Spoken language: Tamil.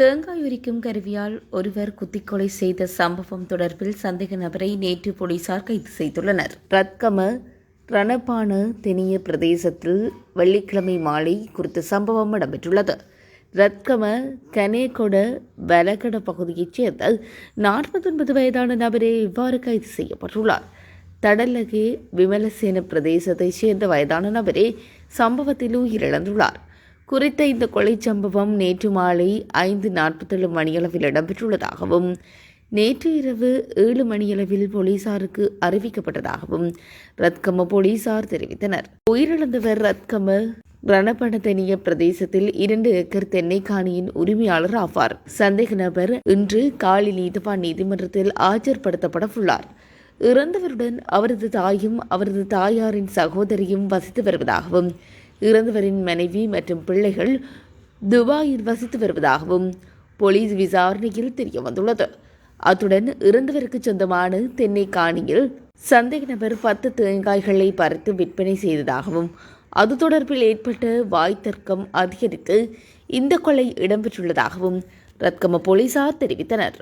தேங்காய் உரிக்கும் கருவியால் ஒருவர் குத்திக்கொலை செய்த சம்பவம் தொடர்பில் சந்தேக நபரை நேற்று போலீசார் கைது செய்துள்ளனர். ரத்கம ரணபான தெனிய பிரதேசத்தில் வெள்ளிக்கிழமை மாலை குறித்த சம்பவம் இடம்பெற்றுள்ளது. ரத்கம கனேகொட வலகட பகுதியைச் சேர்ந்த நாற்பத்தொன்பது வயதான நபரே இவ்வாறு கைது செய்யப்பட்டுள்ளார். தடலகே விமலசேன பிரதேசத்தைச் சேர்ந்த வயதான நபரே சம்பவத்தில் உயிரிழந்துள்ளார். குறித்த இந்த கொலை சம்பவம் நேற்று மாலை ஐந்து நாற்பத்தேழு மணியளவில் இடம்பெற்றுள்ளதாகவும் நேற்று இரவு ஏழு மணியளவில் போலீசாருக்கு அறிவிக்கப்பட்டதாகவும் ரத்கம போலீசார் தெரிவித்தனர். உயிரிழந்தவர் ரத்கம ரணபணதனிய பிரதேசத்தில் இரண்டு ஏக்கர் தென்னை காணியின் உரிமையாளர் ஆவார். சந்தேக நபர் இன்று காலி நீதிவான் நீதிமன்றத்தில் ஆஜர்படுத்தப்பட உள்ளார். இறந்தவருடன் அவரது தாயும் அவரது தாயாரின் சகோதரியும் வசித்து வருவதாகவும் இறந்தவரின் மனைவி மற்றும் பிள்ளைகள் துபாயில் வசித்து வருவதாகவும் போலீஸ் விசாரணையில் தெரிய வந்துள்ளது அத்துடன் இறந்தவருக்கு சொந்தமான தென்னை காணியில் சந்தேக நபர் பத்து தேங்காய்களை பறித்து விற்பனை செய்ததாகவும் அது தொடர்பில் ஏற்பட்ட வாய் தர்க்கம் அதிகரித்து இந்த கொலை இடம்பெற்றுள்ளதாகவும் ரத்கம போலீசார் தெரிவித்தனர்.